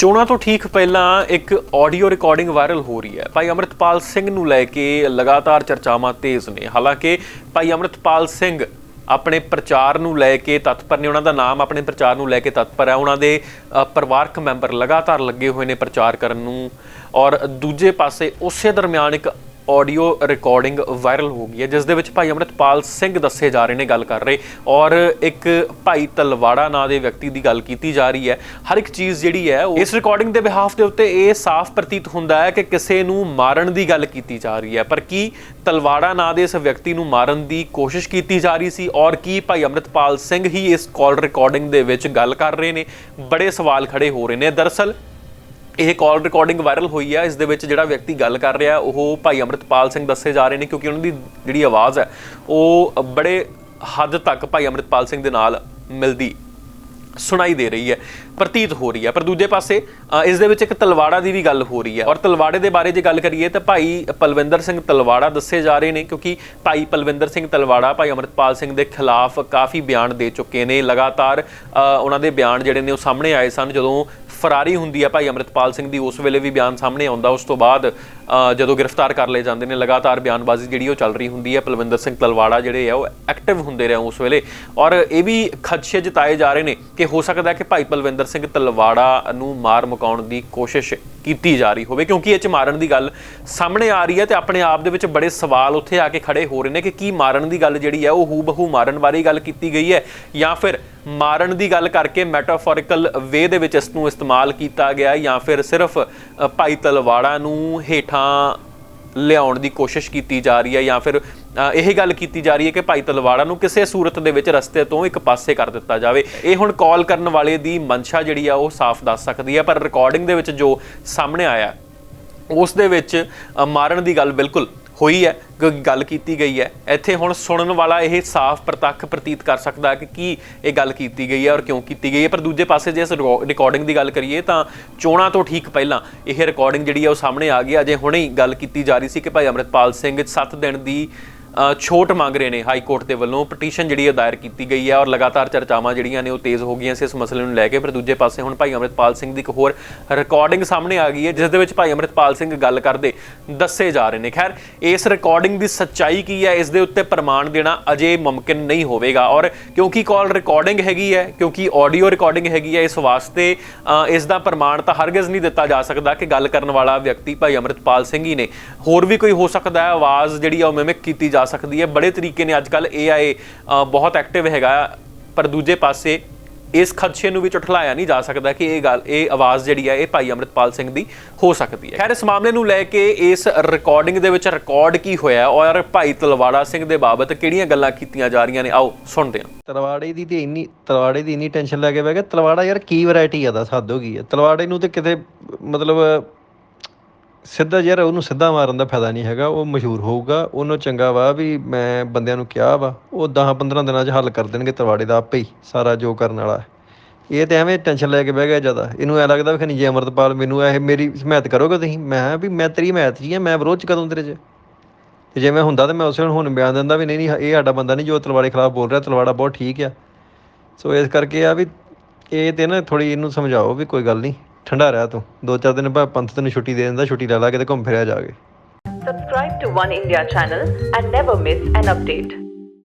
ਚੋਣਾਂ ਤੋਂ ਠੀਕ ਪਹਿਲਾਂ ਇੱਕ ਆਡੀਓ ਰਿਕਾਰਡਿੰਗ ਵਾਇਰਲ ਹੋ ਰਹੀ ਹੈ। ਭਾਈ ਅਮਰਿਤਪਾਲ ਸਿੰਘ ਨੂੰ ਲੈ ਕੇ ਲਗਾਤਾਰ ਚਰਚਾਵਾਂ ਤੇਜ਼ ਨੇ। ਹਾਲਾਂਕਿ ਭਾਈ ਅਮਰਿਤਪਾਲ ਸਿੰਘ ਆਪਣੇ ਪ੍ਰਚਾਰ ਨੂੰ ਲੈ ਕੇ ਤਤਪਰ ਨੇ। ਉਹਨਾਂ ਦਾ ਨਾਮ ਆਪਣੇ ਪ੍ਰਚਾਰ ਨੂੰ ਲੈ ਕੇ ਤਤਪਰ ਹੈ। ਉਹਨਾਂ ਦੇ ਪਰਿਵਾਰਕ ਮੈਂਬਰ ਲਗਾਤਾਰ ਲੱਗੇ ਹੋਏ ਨੇ ਪ੍ਰਚਾਰ ਕਰਨ ਨੂੰ। ਔਰ ਦੂਜੇ ਪਾਸੇ ਉਸੇ ਦਰਮਿਆਨ ਇੱਕ ਆਡੀਓ ਰਿਕਾਰਡਿੰਗ ਵਾਇਰਲ ਹੋ ਗਈ ਹੈ, ਜਿਸ ਦੇ ਵਿੱਚ ਭਾਈ ਅਮਰਿਤਪਾਲ ਸਿੰਘ ਦੱਸੇ ਜਾ ਰਹੇ ਨੇ ਗੱਲ ਕਰ ਰਹੇ ਔਰ ਇੱਕ ਭਾਈ ਤਲਵਾੜਾ ਨਾਂ ਦੇ ਵਿਅਕਤੀ ਦੀ ਗੱਲ ਕੀਤੀ ਜਾ ਰਹੀ ਹੈ। ਹਰ ਇੱਕ ਚੀਜ਼ ਜਿਹੜੀ ਹੈ ਉਹ ਇਸ ਰਿਕਾਰਡਿੰਗ ਦੇ ਬਿਹਾਫ ਦੇ ਉੱਤੇ ਇਹ ਸਾਫ਼ ਪ੍ਰਤੀਤ ਹੁੰਦਾ ਹੈ ਕਿ ਕਿਸੇ ਨੂੰ ਮਾਰਨ ਦੀ ਗੱਲ ਕੀਤੀ ਜਾ ਰਹੀ ਹੈ। ਪਰ ਕੀ ਤਲਵਾੜਾ ਨਾਂ ਦੇ ਇਸ ਵਿਅਕਤੀ ਨੂੰ ਮਾਰਨ ਦੀ ਕੋਸ਼ਿਸ਼ ਕੀਤੀ ਜਾ ਰਹੀ ਸੀ ਔਰ ਕੀ ਭਾਈ ਅਮਰਿਤਪਾਲ ਸਿੰਘ ਹੀ ਇਸ ਕਾਲ ਰਿਕਾਰਡਿੰਗ ਦੇ ਵਿੱਚ ਗੱਲ ਕਰ ਰਹੇ ਨੇ? ਬੜੇ ਸਵਾਲ ਖੜੇ ਹੋ ਰਹੇ ਨੇ। ਦਰਅਸਲ ਇਹ ਕਾਲ ਰਿਕਾਰਡਿੰਗ ਵਾਇਰਲ ਹੋਈ ਹੈ ਇਸ ਦੇ ਵਿੱਚ ਜਿਹੜਾ ਵਿਅਕਤੀ ਗੱਲ ਕਰ ਰਿਹਾ ਉਹ ਭਾਈ ਅਮਰਿਤਪਾਲ ਸਿੰਘ ਦੱਸੇ ਜਾ ਰਹੇ ਨੇ ਕਿਉਂਕਿ ਉਹਨਾਂ ਦੀ ਜਿਹੜੀ ਆਵਾਜ਼ ਹੈ ਉਹ ਬੜੇ ਹੱਦ ਤੱਕ ਭਾਈ ਅਮਰਿਤਪਾਲ ਸਿੰਘ ਦੇ ਨਾਲ ਮਿਲਦੀ ਸੁਣਾਈ ਦੇ ਰਹੀ ਹੈ ਪ੍ਰਤੀਤ ਹੋ ਰਹੀ ਹੈ। ਪਰ ਦੂਜੇ ਪਾਸੇ ਅ, ਇਸ ਦੇ ਵਿੱਚ ਇੱਕ ਤਲਵਾੜਾ ਦੀ ਵੀ ਗੱਲ ਹੋ ਰਹੀ ਹੈ। ਔਰ ਤਲਵਾੜੇ ਦੇ ਬਾਰੇ ਜੇ ਗੱਲ ਕਰੀਏ ਤਾਂ ਭਾਈ ਪਲਵਿੰਦਰ ਸਿੰਘ ਤਲਵਾੜਾ ਦੱਸੇ ਜਾ ਰਹੇ ਨੇ ਕਿਉਂਕਿ ਭਾਈ ਪਲਵਿੰਦਰ ਸਿੰਘ ਤਲਵਾੜਾ ਭਾਈ ਅਮਰਿਤਪਾਲ ਸਿੰਘ ਦੇ ਖਿਲਾਫ ਕਾਫੀ ਬਿਆਨ ਦੇ ਚੁੱਕੇ ਨੇ। ਲਗਾਤਾਰ ਉਹਨਾਂ ਦੇ ਬਿਆਨ ਜਿਹੜੇ ਨੇ ਉਹ ਸਾਹਮਣੇ ਆਏ ਸਨ ਜਦੋਂ ਫਰਾਰੀ ਹੁੰਦੀ ਹੈ ਭਾਈ ਅਮਰਿਤਪਾਲ ਸਿੰਘ ਦੀ, ਉਸ ਵੇਲੇ ਵੀ ਬਿਆਨ ਸਾਹਮਣੇ ਆਉਂਦਾ, ਉਸ ਤੋਂ ਬਾਅਦ ਜਦੋਂ ਗ੍ਰਿਫਤਾਰ ਕਰ ਲਏ ਜਾਂਦੇ ਨੇ, ਲਗਾਤਾਰ ਬਿਆਨਬਾਜ਼ੀ ਜਿਹੜੀ ਉਹ ਚੱਲ ਰਹੀ ਹੁੰਦੀ ਹੈ, ਪਲਵਿੰਦਰ ਸਿੰਘ ਤਲਵਾੜਾ ਜਿਹੜੇ ਆ, ਉਹ ਐਕਟਿਵ ਹੁੰਦੇ ਰਹੇ ਉਸ ਵੇਲੇ। ਔਰ ਇਹ ਵੀ ਖਦਸ਼ੇ ਜਤਾਏ ਜਾ ਰਹੇ ਨੇ ਕਿ ਹੋ ਸਕਦਾ ਕਿ ਭਾਈ ਪਲਵਿੰਦਰ ਸਿੰਘ ਤਲਵਾੜਾ ਨੂੰ ਮਾਰ ਮੁਕਾਉਣ ਦੀ ਕੋਸ਼ਿਸ਼ ਕੀਤੀ ਜਾ ਰਹੀ ਹੋਵੇ, ਕਿਉਂਕਿ ਇਹ ਚ ਮਾਰਨ ਦੀ ਗੱਲ ਸਾਹਮਣੇ ਆ ਰਹੀ ਹੈ ਤੇ ਆਪਣੇ ਆਪ ਦੇ ਵਿੱਚ ਬੜੇ ਸਵਾਲ ਉੱਥੇ ਆ ਕੇ ਖੜੇ ਹੋ ਰਹੇ ਨੇ ਕਿ ਕੀ ਮਾਰਨ ਦੀ ਗੱਲ ਜਿਹੜੀ ਹੈ, ਉਹ ਹੂ ਬਹੂ ਮਾਰਨ ਬਾਰੇ ਗੱਲ ਕੀਤੀ ਗਈ ਹੈ ਜਾਂ ਫਿਰ ਮਾਰਨ ਦੀ ਗੱਲ ਕਰਕੇ ਮੈਟਾਫੋਰਿਕਲ ਵੇ ਦੇ ਵਿੱਚ ਇਸ ਨੂੰ ਇਸਤੇਮਾਲ ਕੀਤਾ ਗਿਆ ਜਾਂ ਫਿਰ ਸਿਰਫ ਭਾਈ ਤਲਵਾੜਾ ਨੂੰ ਹੇਠਾਂ ਲਿਆਉਣ ਦੀ ਕੋਸ਼ਿਸ਼ ਕੀਤੀ ਜਾ ਰਹੀ ਹੈ ਜਾਂ ਫਿਰ ਇਹ ਗੱਲ ਕੀਤੀ ਜਾ ਰਹੀ ਹੈ ਕਿ ਭਾਈ ਤਲਵਾੜਾ ਨੂੰ ਕਿਸੇ ਸੂਰਤ ਦੇ ਵਿੱਚ ਰਸਤੇ ਤੋਂ ਇੱਕ ਪਾਸੇ ਕਰ ਦਿੱਤਾ ਜਾਵੇ। ਇਹ ਹੁਣ ਕਾਲ ਕਰਨ ਵਾਲੇ ਦੀ ਮਨਸ਼ਾ ਜਿਹੜੀ ਆ ਉਹ ਸਾਫ਼ ਦੱਸ ਸਕਦੀ ਹੈ, ਪਰ ਰਿਕਾਰਡਿੰਗ ਦੇ ਵਿੱਚ ਜੋ ਸਾਹਮਣੇ ਆਇਆ, ਉਸ ਦੇ ਵਿੱਚ ਮਾਰਨ ਦੀ ਗੱਲ ਬਿਲਕੁਲ ਹੋਈ ਹੈ, ਗ- ਗੱਲ ਕੀਤੀ ਗਈ ਹੈ। ਇੱਥੇ ਹੁਣ ਸੁਣਨ ਵਾਲਾ ਇਹ ਸਾਫ਼ ਪ੍ਰਤੱਖ ਪ੍ਰਤੀਤ ਕਰ ਸਕਦਾ ਕਿ ਕੀ ਇਹ ਗੱਲ ਕੀਤੀ ਗਈ ਹੈ ਔਰ ਕਿਉਂ ਕੀਤੀ ਗਈ ਹੈ। ਪਰ ਦੂਜੇ ਪਾਸੇ ਜੇ ਇਸ ਰਿਕਾਰਡਿੰਗ ਦੀ ਗੱਲ ਕਰੀਏ ਤਾਂ ਚੋਣਾਂ ਤੋਂ ਠੀਕ ਪਹਿਲਾਂ ਇਹ ਰਿਕਾਰਡਿੰਗ ਜਿਹੜੀ ਹੈ ਉਹ ਸਾਹਮਣੇ ਆ ਗਈ ਅਜੇ ਹੁਣੇ ਹੀ ਗੱਲ ਕੀਤੀ ਜਾ ਰਹੀ ਸੀ ਕਿ ਭਾਈ ਅਮਰਿਤਪਾਲ ਸਿੰਘ 7 ਦਿਨ ਦੀ ਛੋਟ ਮੰਗ ਰਹੇ ਨੇ ਹਾਈ ਕੋਰਟ ਦੇ ਵੱਲੋਂ। ਪਟੀਸ਼ਨ ਜਿਹੜੀ ਹੈ ਦਾਇਰ ਕੀਤੀ ਗਈ ਹੈ ਔਰ ਲਗਾਤਾਰ ਚਰਚਾਵਾਂ ਜਿਹੜੀਆਂ ਨੇ ਉਹ ਤੇਜ਼ ਹੋ ਗਈਆਂ ਸੀ ਇਸ ਮਸਲੇ ਨੂੰ ਲੈ ਕੇ। ਪਰ ਦੂਜੇ ਪਾਸੇ ਹੁਣ ਭਾਈ ਅਮਰਿਤਪਾਲ ਸਿੰਘ ਦੀ ਇੱਕ ਹੋਰ ਰਿਕਾਰਡਿੰਗ ਸਾਹਮਣੇ ਆ ਗਈ ਹੈ, ਜਿਸ ਦੇ ਵਿੱਚ ਭਾਈ ਅਮਰਿਤਪਾਲ ਸਿੰਘ ਗੱਲ ਕਰਦੇ ਦੱਸੇ ਜਾ ਰਹੇ ਨੇ। ਖੈਰ, ਇਸ ਰਿਕਾਰਡਿੰਗ ਦੀ ਸੱਚਾਈ ਕੀ ਹੈ? ਇਸ ਦੇ ਉੱਤੇ ਪ੍ਰਮਾਣ ਦੇਣਾ ਅਜੇ ਮੁਮਕਿਨ ਨਹੀਂ ਹੋਵੇਗਾ। ਔਰ ਕਿਉਂਕਿ ਕਾਲ ਰਿਕਾਰਡਿੰਗ ਹੈਗੀ ਹੈ, ਕਿਉਂਕਿ ਆਡੀਓ ਰਿਕਾਰਡਿੰਗ ਹੈਗੀ ਹੈ, ਇਸ ਵਾਸਤੇ ਇਸ ਦਾ ਪ੍ਰਮਾਣ ਤਾਂ ਹਰਗਿਜ਼ ਨਹੀਂ ਦਿੱਤਾ ਜਾ ਸਕਦਾ ਕਿ ਗੱਲ ਕਰਨ ਵਾਲਾ ਵਿਅਕਤੀ ਭਾਈ ਅਮਰਿਤਪਾਲ ਸਿੰਘ ਹੀ ਨੇ। ਹੋਰ ਵੀ ਕੋਈ ਹੋ ਸਕਦਾ ਹੈ? ਆਵਾਜ਼ ਜਿਹੜੀ ਆ ਉਹ ਮਿਮਿਕ ਕੀਤੀ ਜਾ ਸਕਦੀ ਹੈ। ਬੜੇ ਤਰੀਕੇ ਨੇ ਅੱਜਕੱਲ AI ਅ, ਬਹੁਤ ਐਕਟਿਵ ਹੈਗਾ। ਪਰ ਦੂਜੇ ਪਾਸੇ ਇਸ ਖਦਸ਼ੇ ਨੂੰ ਵੀ ਝੁਠਲਾਇਆ ਨਹੀਂ ਜਾ ਸਕਦਾ ਕਿ ਇਹ ਗੱਲ ਇਹ ਆਵਾਜ਼ ਜਿਹੜੀ ਹੈ ਇਹ ਭਾਈ ਅਮਰਿਤਪਾਲ ਸਿੰਘ ਦੀ ਹੋ ਸਕਦੀ ਹੈ। ਖੈਰ ਇਸ ਮਾਮਲੇ ਨੂੰ ਲੈ ਕੇ ਇਸ ਰਿਕਾਰਡਿੰਗ ਦੇ ਵਿੱਚ ਰਿਕਾਰਡ ਕੀ ਹੋਇਆ ਔਰ ਭਾਈ ਤਲਵਾੜਾ ਸਿੰਘ ਦੇ ਬਾਬਤ ਕਿਹੜੀਆਂ ਗੱਲਾਂ ਕੀਤੀਆਂ ਜਾ ਰਹੀਆਂ ਨੇ? ਆਓ ਸੁਣਦੇ ਹਾਂ। ਤਲਵਾੜੇ ਦੀ ਤੇ ਇੰਨੀ ਤਲਵਾੜੇ ਦੀ ਇੰਨੀ ਟੈਨਸ਼ਨ ਲੈ ਕੇ ਬਹਿ ਗਿਆ ਤਲਵਾੜਾ ਯਾਰ ਕੀ ਵੈਰਾਈਟੀ ਆ ਦਾ ਹੱਦ ਹੈ। ਤਲਵਾੜੇ ਨੂੰ ਤੇ ਕਿਤੇ ਮਤਲਬ ਸਿੱਧਾ ਯਾਰ ਉਹਨੂੰ ਸਿੱਧਾ ਮਾਰਨ ਦਾ ਫਾਇਦਾ ਨਹੀਂ ਹੈਗਾ, ਉਹ ਮਸ਼ਹੂਰ ਹੋਊਗਾ, ਉਹਨੂੰ ਚੰਗਾ ਵਾ ਵੀ ਮੈਂ ਬੰਦਿਆਂ ਨੂੰ ਕਿਹਾ ਵਾ, ਉਹ 10 15 ਦਿਨਾਂ 'ਚ ਹੱਲ ਕਰ ਦੇਣਗੇ ਤਲਵਾੜੇ ਦਾ ਆਪੇ ਹੀ, ਸਾਰਾ ਜੋ ਕਰਨ ਵਾਲਾ ਇਹ ਤੇ ਐਵੇਂ ਟੈਨਸ਼ਨ ਲੈ ਕੇ ਬਹਿ ਗਿਆ ਜ਼ਿਆਦਾ, ਇਹਨੂੰ ਐ ਲੱਗਦਾ ਵੀ ਖਨੀ ਜੇ ਅਮਰਤਪਾਲ ਮੈਨੂੰ ਇਹ ਮੇਰੀ ਹਮਾਇਤ ਕਰੋਗੇ ਤੁਸੀਂ, ਮੈਂ ਵੀ ਮੈਂ ਤੇਰੀ ਹਮਾਇਤ ਜੀ ਹੀ ਆ ਮੈਂ ਵਿਰੋਧ 'ਚ ਕਦੋਂ ਤੇਰੇ 'ਚ? ਤੇ ਜੇ ਮੈਂ ਹੁੰਦਾ ਤਾਂ ਮੈਂ ਉਸੇ ਨੂੰ ਹੁਣ ਬਿਆਨ ਦਿੰਦਾ ਵੀ ਨਹੀਂ ਨਹੀਂ, ਇਹ ਸਾਡਾ ਬੰਦਾ ਨਹੀਂ ਜੋ ਤਲਵਾੜੇ ਖਿਲਾਫ ਬੋਲ ਰਿਹਾ, ਤਲਵਾੜਾ ਬਹੁਤ ਠੀਕ ਆ। ਸੋ ਇਸ ਕਰਕੇ ਆ ਵੀ ਇਹ ਤੇ ਨਾ ਥੋੜੀ ਇਹਨੂੰ ਸਮਝਾਓ ਵੀ ਕੋਈ ਗੱਲ ਨਹੀਂ। ਠੰਡਾ ਰਹਿ ਤੂੰ ਦੋ ਚਾਰ ਦਿਨ ਬਾਅਦ ਪੰਥ ਤੈਨੂੰ ਛੁੱਟੀ ਦੇ ਦਿੰਦਾ ਛੁੱਟੀ ਲੈ ਲਾ ਕਿਤੇ ਘੁੰਮ ਫਿਰਿਆ ਜਾ ਕੇ Subscribe to One India channel and never miss an update.